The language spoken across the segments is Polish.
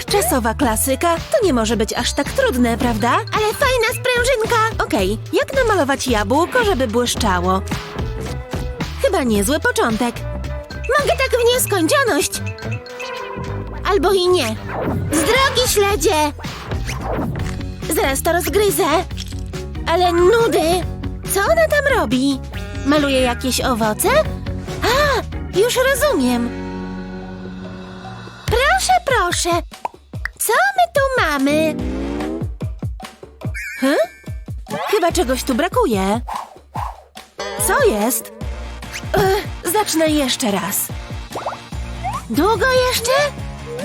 Nadczasowa klasyka to nie może być aż tak trudne, prawda? Ale fajna sprężynka! Okej, jak namalować jabłko, żeby błyszczało? Chyba niezły początek. Mogę tak w nieskończoność! Albo i nie. Z drogi śledzie! Zaraz to rozgryzę. Ale nudy! Co ona tam robi? Maluje jakieś owoce? A, już rozumiem. Proszę, proszę! Co my tu mamy? Hm? Chyba czegoś tu brakuje. Co jest? Ech, zacznę jeszcze raz. Długo jeszcze?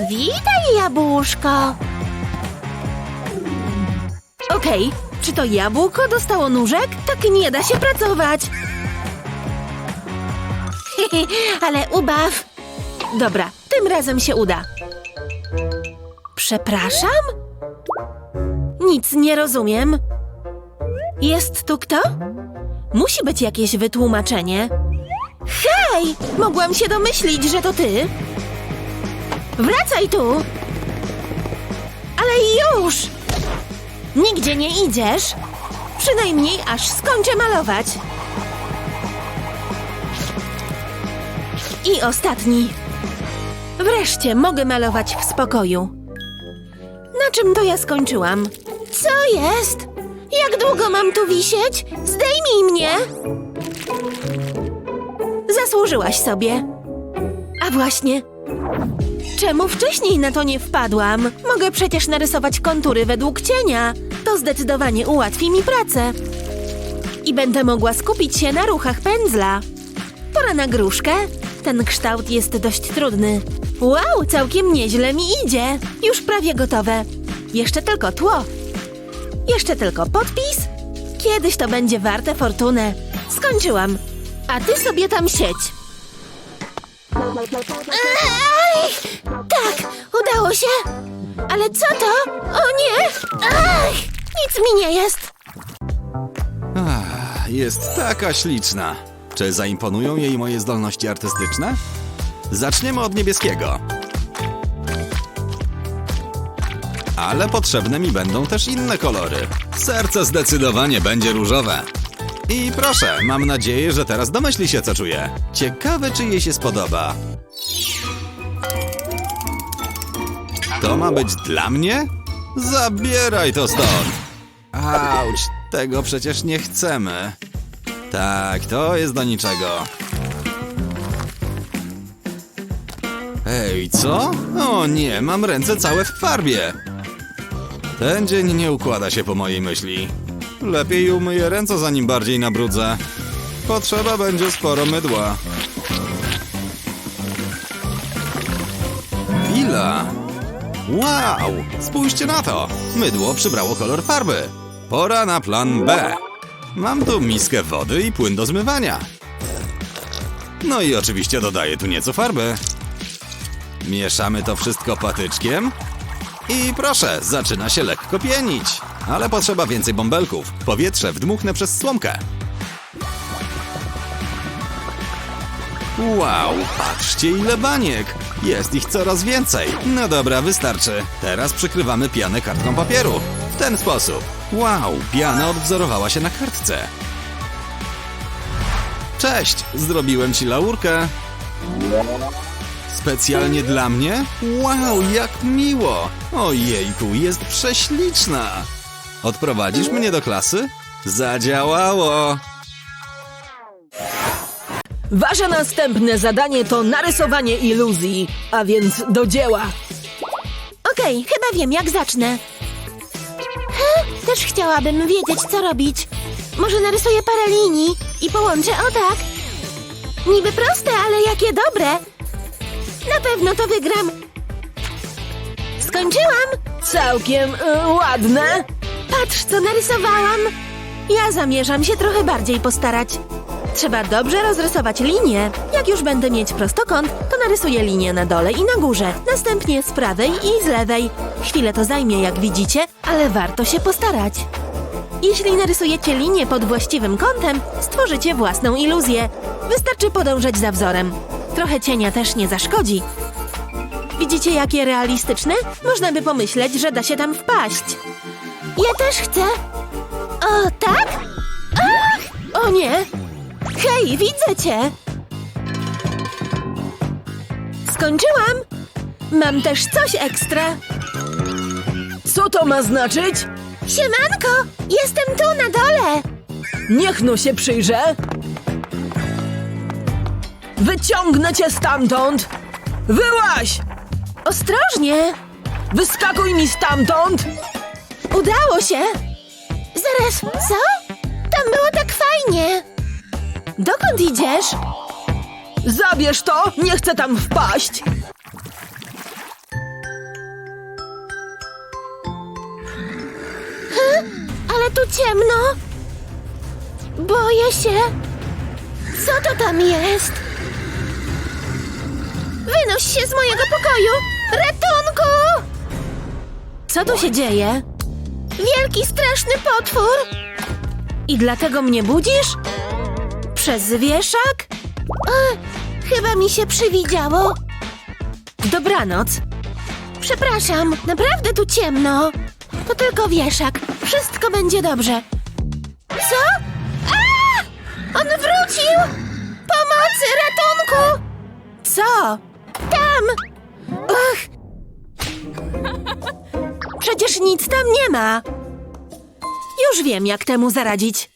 Witaj, jabłuszko! Okej, czy to jabłko dostało nóżek? Tak nie da się pracować. Ale ubaw! Dobra, tym razem się uda. Przepraszam? Nic nie rozumiem. Jest tu kto? Musi być jakieś wytłumaczenie. Hej! Mogłam się domyślić, że to ty. Wracaj tu! Ale już! Nigdzie nie idziesz. Przynajmniej aż skończę malować. I ostatni. Wreszcie mogę malować w spokoju. Na czym to ja skończyłam? Co jest? Jak długo mam tu wisieć? Zdejmij mnie! Zasłużyłaś sobie. A właśnie. Czemu wcześniej na to nie wpadłam? Mogę przecież narysować kontury według cienia. To zdecydowanie ułatwi mi pracę. I będę mogła skupić się na ruchach pędzla. Pora na gruszkę. Ten kształt jest dość trudny. Wow, całkiem nieźle mi idzie. Już prawie gotowe. Jeszcze tylko tło. Jeszcze tylko podpis. Kiedyś to będzie warte fortunę. Skończyłam. A ty sobie tam siedź. Aj! Tak, udało się! Ale co to? O nie! Ach, nic mi nie jest! Ach, jest taka śliczna. Czy zaimponują jej moje zdolności artystyczne? Zaczniemy od niebieskiego. Ale potrzebne mi będą też inne kolory. Serce zdecydowanie będzie różowe. I proszę, mam nadzieję, że teraz domyśli się, co czuję. Ciekawe, czy jej się spodoba. To ma być dla mnie? Zabieraj to stąd! Auć, tego przecież nie chcemy. Tak, to jest do niczego. Ej, co? O nie, mam ręce całe w farbie. Ten dzień nie układa się po mojej myśli. Lepiej umyję ręce, zanim bardziej nabrudzę. Potrzeba będzie sporo mydła. Chwila! Wow! Spójrzcie na to! Mydło przybrało kolor farby. Pora na plan B. Mam tu miskę wody i płyn do zmywania. No i oczywiście dodaję tu nieco farby. Mieszamy to wszystko patyczkiem. I proszę, zaczyna się lekko pienić. Ale potrzeba więcej bąbelków. Powietrze wdmuchnę przez słomkę. Wow, patrzcie ile baniek! Jest ich coraz więcej. No dobra, wystarczy. Teraz przykrywamy pianę kartką papieru. W ten sposób. Wow, piana odwzorowała się na kartce. Cześć, zrobiłem ci laurkę. Specjalnie dla mnie? Wow, jak miło! Ojejku, jest prześliczna! Odprowadzisz mnie do klasy? Zadziałało! Wasze następne zadanie to narysowanie iluzji, a więc do dzieła. Okej, chyba wiem, jak zacznę. He, też chciałabym wiedzieć, co robić. Może narysuję parę linii i połączę o tak. Niby proste, ale jakie dobre. Na pewno to wygram. Skończyłam! Całkiem y, ładne. Patrz, co narysowałam. Ja zamierzam się trochę bardziej postarać. Trzeba dobrze rozrysować linię. Jak już będę mieć prostokąt, to narysuję linię na dole i na górze, następnie z prawej i z lewej. Chwilę to zajmie, jak widzicie, ale warto się postarać. Jeśli narysujecie linię pod właściwym kątem, stworzycie własną iluzję. Wystarczy podążać za wzorem. Trochę cienia też nie zaszkodzi. Widzicie, jakie realistyczne? Można by pomyśleć, że da się tam wpaść. Ja też chcę. O, tak? O nie! Hej, widzę cię! Skończyłam! Mam też coś ekstra. Co to ma znaczyć? Siemanko, jestem tu na dole. Niech no się przyjrzę. Wyciągnę cię stamtąd! Wyłaź! Ostrożnie! Wyskakuj mi stamtąd! Udało się! Zaraz, co? Tam było tak fajnie. Dokąd idziesz? Zabierz to! Nie chcę tam wpaść! Ale tu ciemno. Boję się. Co to tam jest? Wynoś się z mojego pokoju! Ratunku! Co tu się dzieje? Wielki, straszny potwór! I dlatego mnie budzisz? Przez wieszak? Chyba mi się przywidziało. Dobranoc. Przepraszam, naprawdę tu ciemno. To tylko wieszak. Wszystko będzie dobrze. Co? A! On wrócił! Pomocy, ratunku! Co? Tam! Przecież nic tam nie ma. Już wiem, jak temu zaradzić.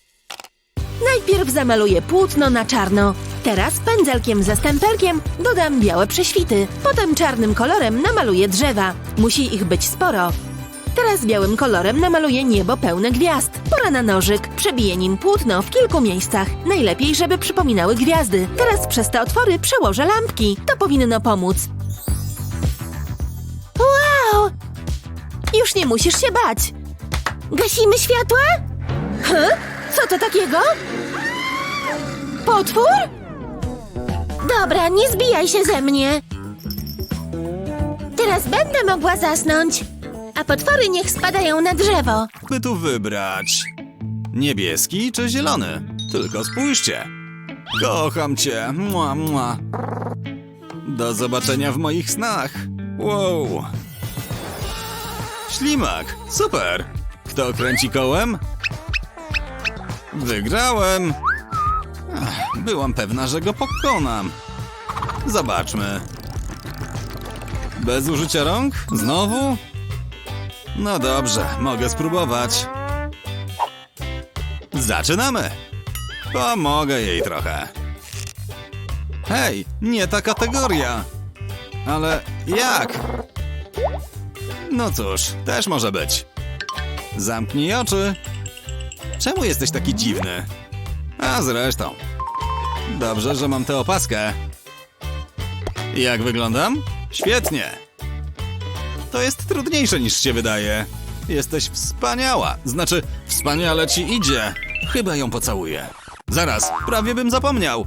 Najpierw zamaluję płótno na czarno. Teraz pędzelkiem ze stempelkiem dodam białe prześwity. Potem czarnym kolorem namaluję drzewa. Musi ich być sporo. Teraz białym kolorem namaluję niebo pełne gwiazd. Pora na nożyk. Przebiję nim płótno w kilku miejscach. Najlepiej, żeby przypominały gwiazdy. Teraz przez te otwory przełożę lampki. To powinno pomóc. Wow! Już nie musisz się bać. Gasimy światła? Huh? Co to takiego? Potwór? Dobra, nie zbijaj się ze mnie. Teraz będę mogła zasnąć. A potwory niech spadają na drzewo. By tu wybrać. Niebieski czy zielony? Tylko spójrzcie. Kocham cię. Mua, mua. Do zobaczenia w moich snach. Wow. Ślimak. Super. Kto kręci kołem? Wygrałem. Ach, byłam pewna, że go pokonam. Zobaczmy. Bez użycia rąk? Znowu? No dobrze, mogę spróbować. Zaczynamy. Pomogę jej trochę. Hej, nie ta kategoria. Ale jak? No cóż, też może być. Zamknij oczy. Czemu jesteś taki dziwny? A zresztą. Dobrze, że mam tę opaskę. Jak wyglądam? Świetnie. To jest trudniejsze niż się wydaje. Jesteś wspaniała. Znaczy, wspaniale ci idzie. Chyba ją pocałuję. Zaraz, prawie bym zapomniał.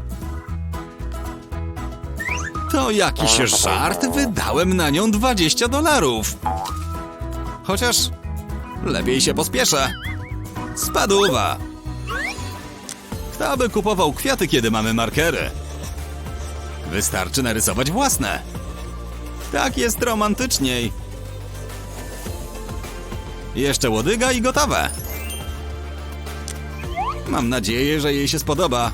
To jakiś żart. Wydałem na nią 20 dolarów. Chociaż lepiej się pospieszę. Spadówa. Kto by kupował kwiaty, kiedy mamy markery? Wystarczy narysować własne. Tak jest romantyczniej. Jeszcze łodyga i gotowe. Mam nadzieję, że jej się spodoba.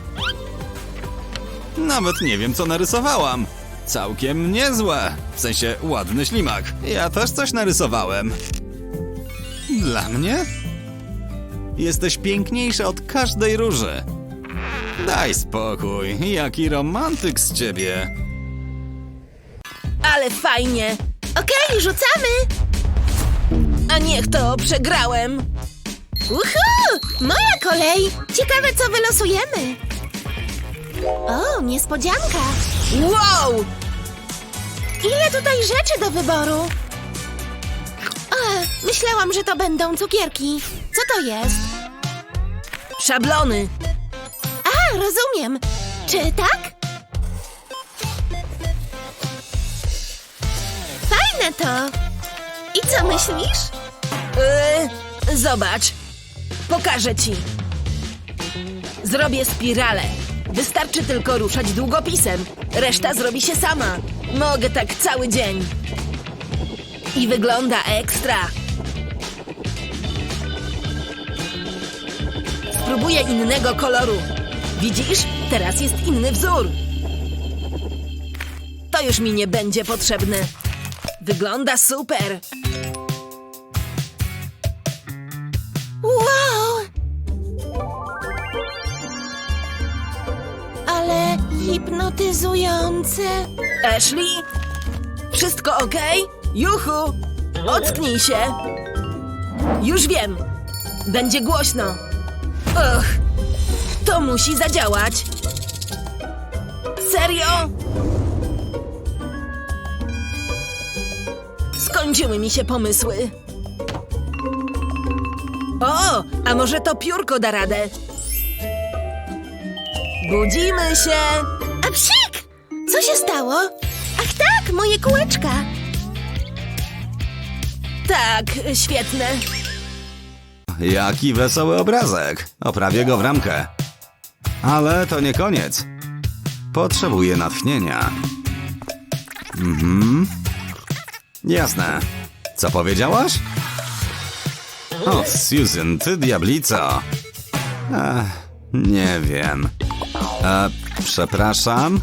Nawet nie wiem, co narysowałam. Całkiem niezłe. W sensie ładny ślimak. Ja też coś narysowałem. Dla mnie? Jesteś piękniejsza od każdej róży. Daj spokój, jaki romantyk z ciebie. Ale fajnie. Okej, rzucamy! Niech to przegrałem. Uhu! Moja kolej! Ciekawe, co wylosujemy. O, niespodzianka! Wow! Ile tutaj rzeczy do wyboru? A, myślałam, że to będą cukierki. Co to jest? Szablony. A, rozumiem. Czy tak? Fajne to. I co myślisz? Yy, zobacz. Pokażę ci. Zrobię spiralę. Wystarczy tylko ruszać długopisem. Reszta zrobi się sama. Mogę tak cały dzień. I wygląda ekstra. Spróbuję innego koloru. Widzisz? Teraz jest inny wzór. To już mi nie będzie potrzebne. Wygląda super. Hipnotyzujące. Ashley? Wszystko ok? Juchu! Ocknij się! Już wiem! Będzie głośno! Och! To musi zadziałać! Serio? Skończyły mi się pomysły. O! A może to piórko da radę? Budzimy się! A psik! Co się stało? Ach tak, moje kółeczka. Tak, świetne. Jaki wesoły obrazek. Oprawię go w ramkę. Ale to nie koniec. Potrzebuję natchnienia. Mhm. Jasne. Co powiedziałaś? O, Susan, ty diablico. Ech, nie wiem. E, przepraszam.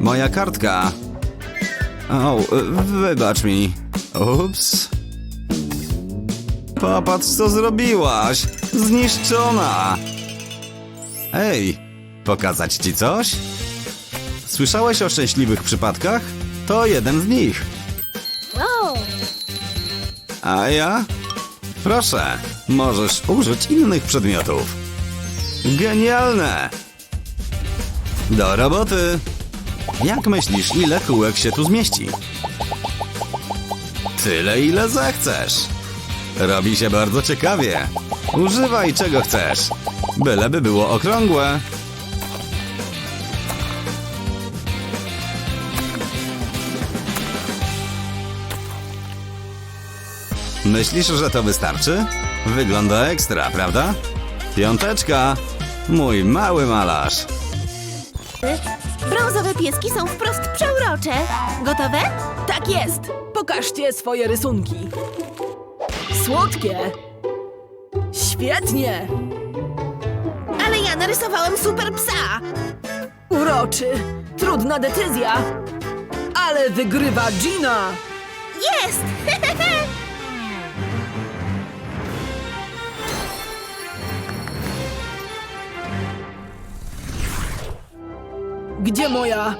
Moja kartka. O, wybacz mi. Ups. Popatrz, co zrobiłaś! Zniszczona! Ej, pokazać ci coś? Słyszałeś o szczęśliwych przypadkach? To jeden z nich. A ja? Proszę, możesz użyć innych przedmiotów. Genialne! Do roboty! Jak myślisz, ile kółek się tu zmieści? Tyle, ile zechcesz. Robi się bardzo ciekawie. Używaj czego chcesz. Byleby było okrągłe. Myślisz, że to wystarczy? Wygląda ekstra, prawda? Piąteczka! Mój mały malarz. Pieski są wprost przeurocze. Gotowe? Tak jest! Pokażcie swoje rysunki. Słodkie! Świetnie! Ale ja narysowałem super psa. Uroczy! Trudna decyzja! Ale wygrywa Gina! Jest! Gdzie moja...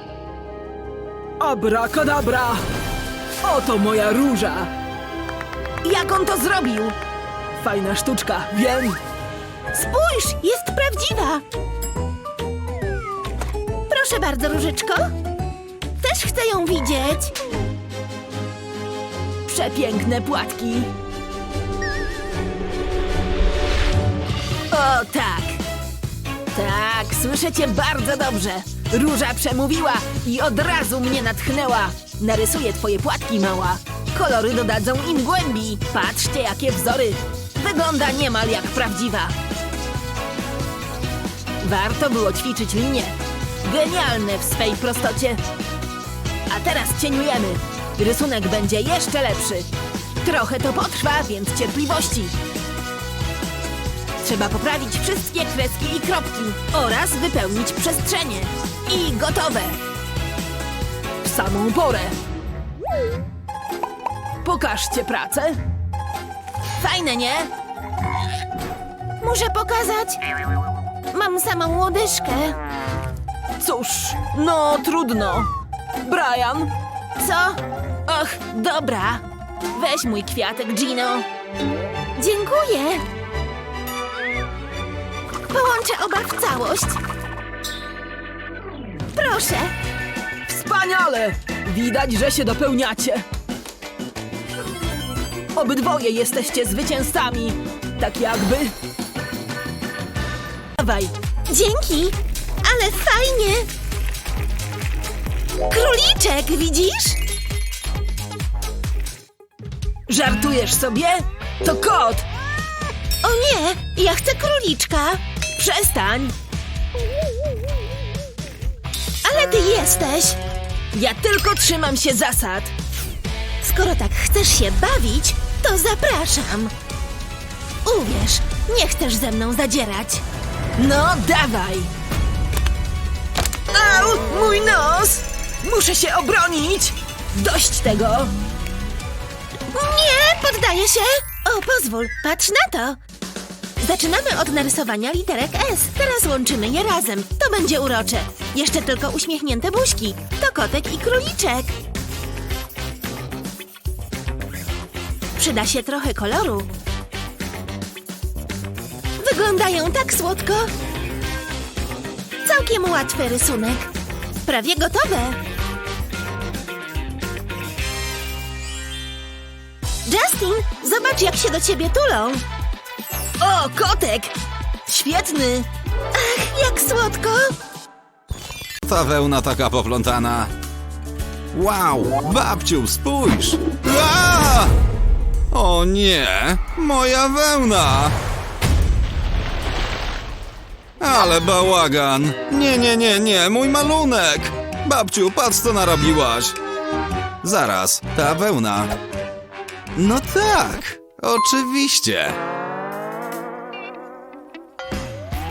Abracadabra! Oto moja róża! Jak on to zrobił? Fajna sztuczka, wiem! Spójrz, jest prawdziwa. Proszę bardzo, Różyczko. Też chcę ją widzieć. Przepiękne płatki! O tak! Tak, słyszę cię bardzo dobrze. Róża przemówiła i od razu mnie natchnęła. Narysuję twoje płatki, mała. Kolory dodadzą im głębi. Patrzcie, jakie wzory. Wygląda niemal jak prawdziwa. Warto było ćwiczyć linię. Genialne w swej prostocie. A teraz cieniujemy. Rysunek będzie jeszcze lepszy. Trochę to potrwa, więc cierpliwości. Trzeba poprawić wszystkie kreski i kropki oraz wypełnić przestrzenie. I gotowe! W samą porę. Pokażcie pracę. Fajne, nie? Muszę pokazać. Mam samą łodyżkę. Cóż, no trudno. Brian, Co? ach, dobra. Weź mój kwiatek, Gino. Dziękuję. Połączę oba w całość. Proszę. Wspaniale! Widać, że się dopełniacie. Obydwoje jesteście zwycięzcami. Tak jakby. Dawaj, Dzięki. Ale fajnie. Króliczek, widzisz? żartujesz sobie? To kot! O nie, ja chcę króliczka. Przestań! Ale ty jesteś! Ja tylko trzymam się zasad. Skoro tak chcesz się bawić, to zapraszam. Uwierz, nie chcesz ze mną zadzierać. No, dawaj! Au, mój nos! Muszę się obronić! Dość tego! Nie, poddaję się! O, pozwól, patrz na to! Zaczynamy od narysowania literek S. Teraz łączymy je razem. To będzie urocze. Jeszcze tylko uśmiechnięte buźki. To kotek i króliczek. Przyda się trochę koloru. Wyglądają tak słodko. Całkiem łatwy rysunek. Prawie gotowe. Justin, zobacz jak się do ciebie tulą. O, kotek! Świetny! Ach, jak słodko. Ta wełna taka poplątana. Wow, babciu, spójrz! A! O nie, moja wełna! Ale bałagan! Nie, nie, nie, nie, mój malunek! Babciu, patrz co narobiłaś! Zaraz, ta wełna. No tak, oczywiście.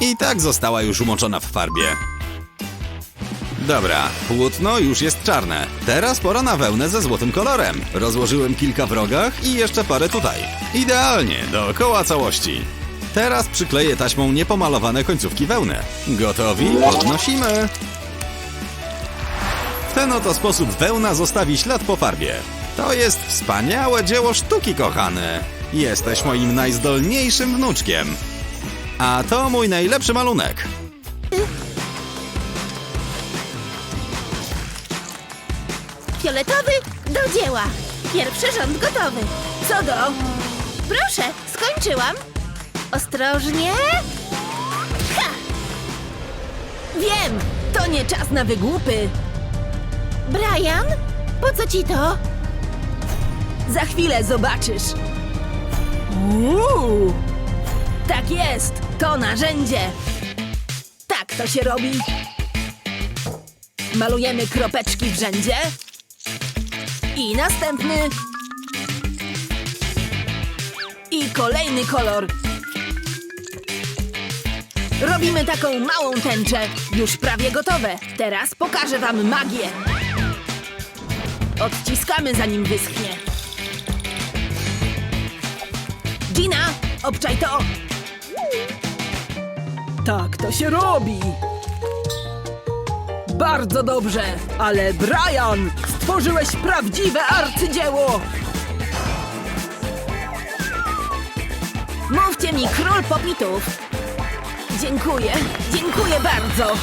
I tak została już umoczona w farbie. Dobra, płótno już jest czarne. Teraz pora na wełnę ze złotym kolorem. Rozłożyłem kilka w rogach i jeszcze parę tutaj. Idealnie, dookoła całości. Teraz przykleję taśmą niepomalowane końcówki wełny. Gotowi? Podnosimy. W ten oto sposób wełna zostawi ślad po farbie. To jest wspaniałe dzieło sztuki, kochany. Jesteś moim najzdolniejszym wnuczkiem. A to mój najlepszy malunek. Fioletowy, do dzieła. Pierwszy rząd gotowy. Co do? Proszę, skończyłam. Ostrożnie. Wiem! To nie czas na wygłupy! Brian, po co ci to? Za chwilę zobaczysz! Uuu. Tak jest! To narzędzie! Tak to się robi! Malujemy kropeczki w rzędzie. I następny. I kolejny kolor. Robimy taką małą tęczę. Już prawie gotowe. Teraz pokażę wam magię. Odciskamy zanim wyschnie. Gina, obczaj to! Tak to się robi! Bardzo dobrze, ale Brian, stworzyłeś prawdziwe arcydzieło! Mówcie mi król popitów. Dziękuję, dziękuję bardzo.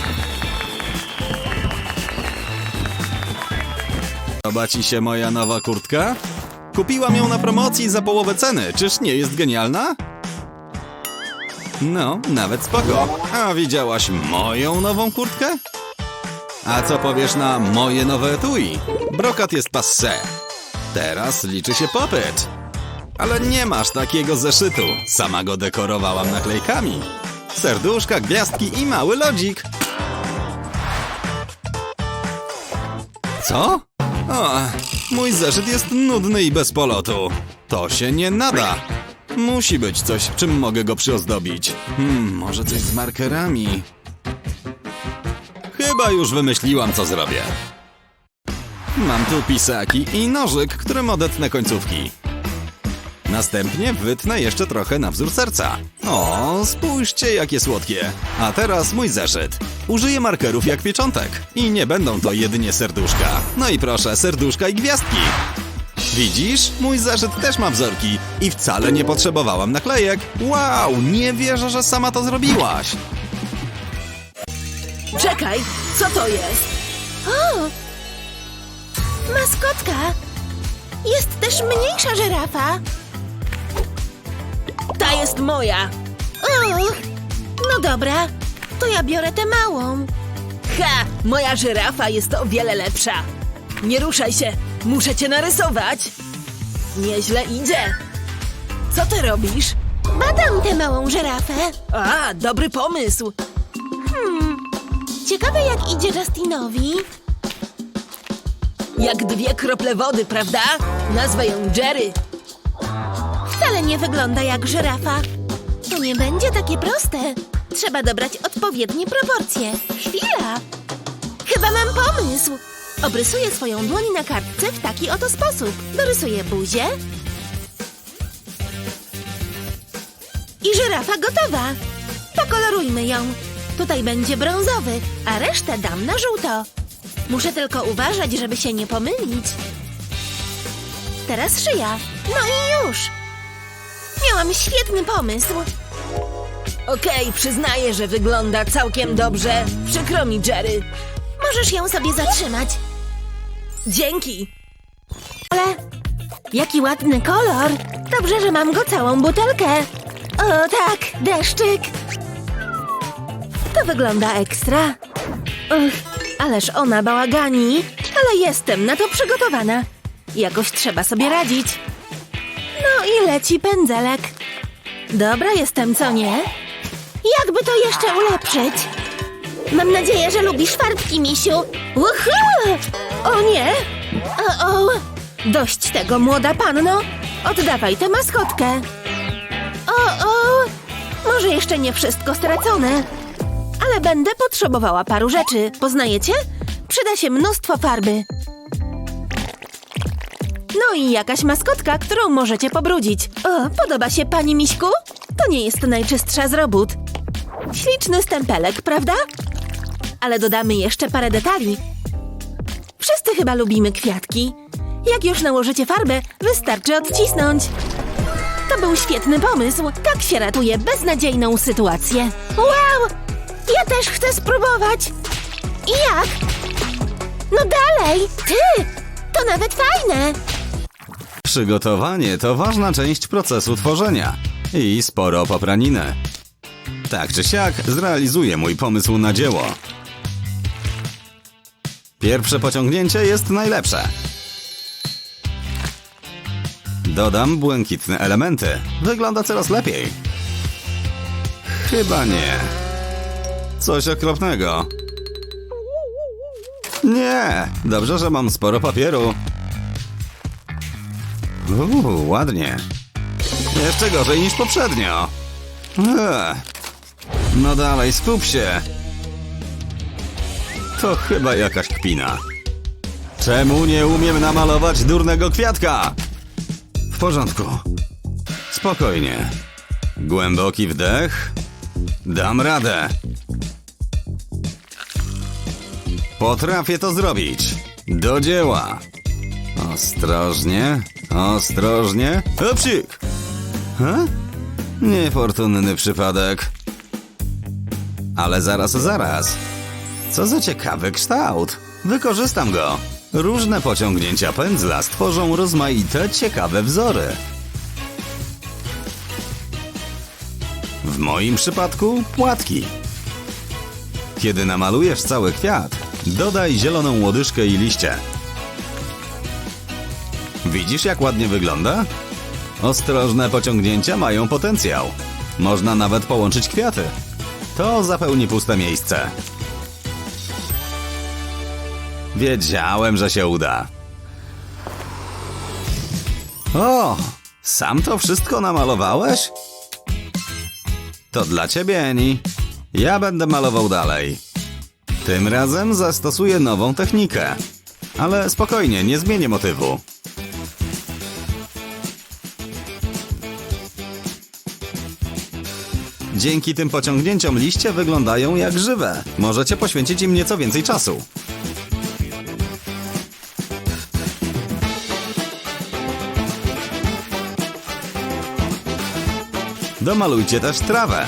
Podoba ci się moja nowa kurtka? Kupiłam ją na promocji za połowę ceny. Czyż nie jest genialna? No, nawet spoko. A widziałaś moją nową kurtkę? A co powiesz na moje nowe etui? Brokat jest passé. Teraz liczy się popyt. Ale nie masz takiego zeszytu. Sama go dekorowałam naklejkami. Serduszka, gwiazdki i mały lodzik. Co? O, mój zeszyt jest nudny i bez polotu. To się nie nada. Musi być coś, czym mogę go przyozdobić. Hmm, może coś z markerami. Chyba już wymyśliłam, co zrobię. Mam tu pisaki i nożyk, którym odetnę końcówki. Następnie wytnę jeszcze trochę na wzór serca. O, spójrzcie, jakie słodkie. A teraz mój zeszyt. Użyję markerów jak pieczątek. I nie będą to jedynie serduszka. No i proszę, serduszka i gwiazdki. Widzisz? Mój zeszyt też ma wzorki i wcale nie potrzebowałam naklejek. Wow, nie wierzę, że sama to zrobiłaś. Czekaj, co to jest? O! Maskotka. Jest też mniejsza żyrafa. Ta jest moja. Och, no dobra, to ja biorę tę małą. Ha! Moja żyrafa jest o wiele lepsza. Nie ruszaj się, muszę cię narysować. Nieźle idzie. Co ty robisz? Badam tę małą żyrafę. A, dobry pomysł. Hmm, Ciekawe jak idzie Justinowi. Jak dwie krople wody, prawda? Nazwę ją Jerry. Wcale nie wygląda jak żyrafa. To nie będzie takie proste. Trzeba dobrać odpowiednie proporcje. Chwila! Chyba mam pomysł. Obrysuję swoją dłoń na kartce w taki oto sposób. Dorysuję buzię. I żyrafa gotowa. Pokolorujmy ją. Tutaj będzie brązowy, a resztę dam na żółto. Muszę tylko uważać, żeby się nie pomylić. Teraz szyja. No i już. Miałam świetny pomysł. Okej, przyznaję, że wygląda całkiem dobrze. Przykro mi, Jerry. Możesz ją sobie zatrzymać. Dzięki. Ale jaki ładny kolor. Dobrze, że mam go całą butelkę. O tak, deszczyk. To wygląda ekstra. Ugh, ależ ona bałagani, ale jestem na to przygotowana. Jakoś trzeba sobie radzić. No i leci pędzelek. Dobra jestem, co nie? Jakby to jeszcze ulepszyć? Mam nadzieję, że lubisz farbki, misiu. Uhu! O nie! O, o, Dość tego, młoda panno! Oddawaj tę maskotkę! o, o. Może jeszcze nie wszystko stracone, ale będę potrzebowała paru rzeczy. Poznajecie? Przyda się mnóstwo farby. No i jakaś maskotka, którą możecie pobrudzić. O, podoba się pani Miśku? To nie jest najczystsza z robót. Śliczny stempelek, prawda? Ale dodamy jeszcze parę detali. Chyba lubimy kwiatki. Jak już nałożycie farbę, wystarczy odcisnąć. To był świetny pomysł. Tak się ratuje beznadziejną sytuację. Wow! Ja też chcę spróbować. I jak? No dalej, ty! To nawet fajne. Przygotowanie to ważna część procesu tworzenia i sporo popraniny. Tak czy siak zrealizuję mój pomysł na dzieło. Pierwsze pociągnięcie jest najlepsze. Dodam błękitne elementy. Wygląda coraz lepiej. Chyba nie. Coś okropnego. Nie, dobrze, że mam sporo papieru. Uuu, ładnie. Jeszcze gorzej niż poprzednio. No dalej, skup się. To chyba jakaś kpina. Czemu nie umiem namalować durnego kwiatka? W porządku. Spokojnie. Głęboki wdech. Dam radę. Potrafię to zrobić. Do dzieła. Ostrożnie, ostrożnie. Hopsik! Ha? Niefortunny przypadek. Ale zaraz, zaraz. Co za ciekawy kształt. Wykorzystam go. Różne pociągnięcia pędzla stworzą rozmaite, ciekawe wzory. W moim przypadku płatki. Kiedy namalujesz cały kwiat, dodaj zieloną łodyżkę i liście. Widzisz, jak ładnie wygląda? Ostrożne pociągnięcia mają potencjał. Można nawet połączyć kwiaty. To zapełni puste miejsce. Wiedziałem, że się uda. O, sam to wszystko namalowałeś? To dla ciebie, Eni. Ja będę malował dalej. Tym razem zastosuję nową technikę. Ale spokojnie, nie zmienię motywu. Dzięki tym pociągnięciom liście wyglądają jak żywe. Możecie poświęcić im nieco więcej czasu. Domalujcie też trawę.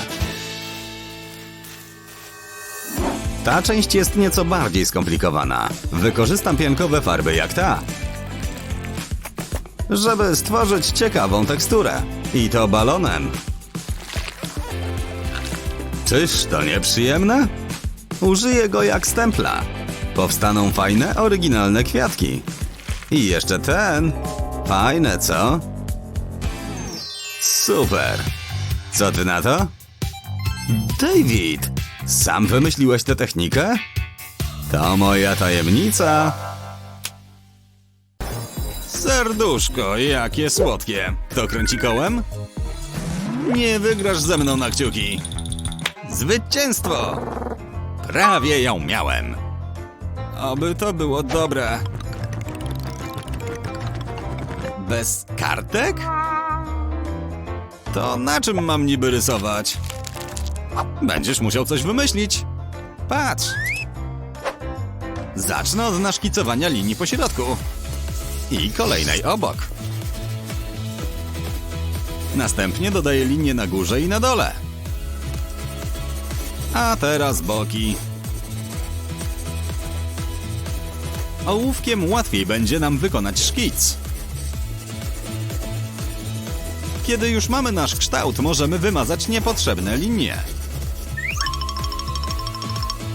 Ta część jest nieco bardziej skomplikowana. Wykorzystam piankowe farby jak ta. Żeby stworzyć ciekawą teksturę. I to balonem. Czyż to nieprzyjemne? Użyję go jak stempla. Powstaną fajne, oryginalne kwiatki. I jeszcze ten. Fajne, co? Super. Co ty na to? David, sam wymyśliłeś tę technikę? To moja tajemnica. Serduszko, jakie słodkie. To kręci kołem? Nie wygrasz ze mną na kciuki. Zwycięstwo! Prawie ją miałem. Oby to było dobre. Bez kartek? To na czym mam niby rysować? Będziesz musiał coś wymyślić. Patrz. Zacznę od naszkicowania linii po środku. I kolejnej obok. Następnie dodaję linię na górze i na dole. A teraz boki. Ołówkiem łatwiej będzie nam wykonać szkic. Kiedy już mamy nasz kształt, możemy wymazać niepotrzebne linie.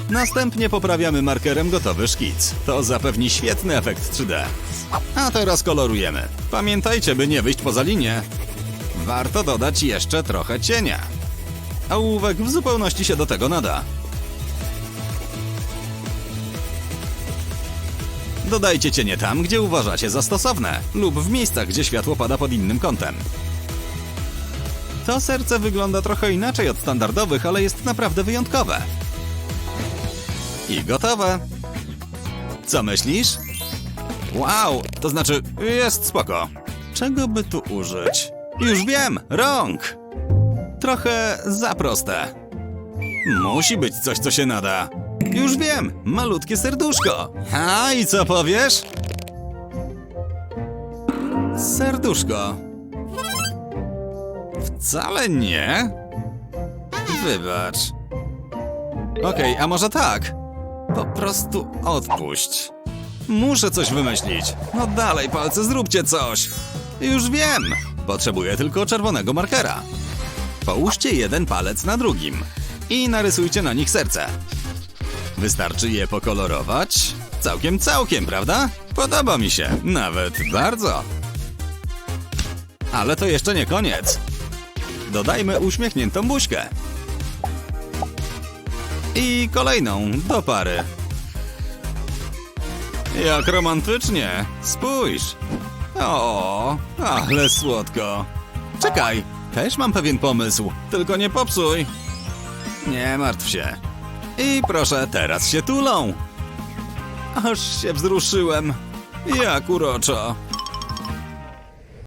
Następnie poprawiamy markerem gotowy szkic. To zapewni świetny efekt 3D. A teraz kolorujemy. Pamiętajcie, by nie wyjść poza linię. Warto dodać jeszcze trochę cienia. Ołówek w zupełności się do tego nada. Dodajcie cienie tam, gdzie uważacie za stosowne, lub w miejscach, gdzie światło pada pod innym kątem. To serce wygląda trochę inaczej od standardowych, ale jest naprawdę wyjątkowe. I gotowe. Co myślisz? Wow, to znaczy, jest spoko. Czego by tu użyć? Już wiem, rąk! Trochę za proste. Musi być coś, co się nada. Już wiem, malutkie serduszko. A i co powiesz? Serduszko. Wcale nie. Wybacz. Okej, a może tak? Po prostu odpuść. Muszę coś wymyślić. No dalej, palce, zróbcie coś. Już wiem. Potrzebuję tylko czerwonego markera. Połóżcie jeden palec na drugim i narysujcie na nich serce. Wystarczy je pokolorować. Całkiem, całkiem, prawda? Podoba mi się, nawet bardzo. Ale to jeszcze nie koniec. Dodajmy uśmiechniętą buźkę. I kolejną do pary. Jak romantycznie. Spójrz. O, ale słodko. Czekaj, też mam pewien pomysł, tylko nie popsuj. Nie martw się. I proszę, teraz się tulą. Aż się wzruszyłem. Jak uroczo.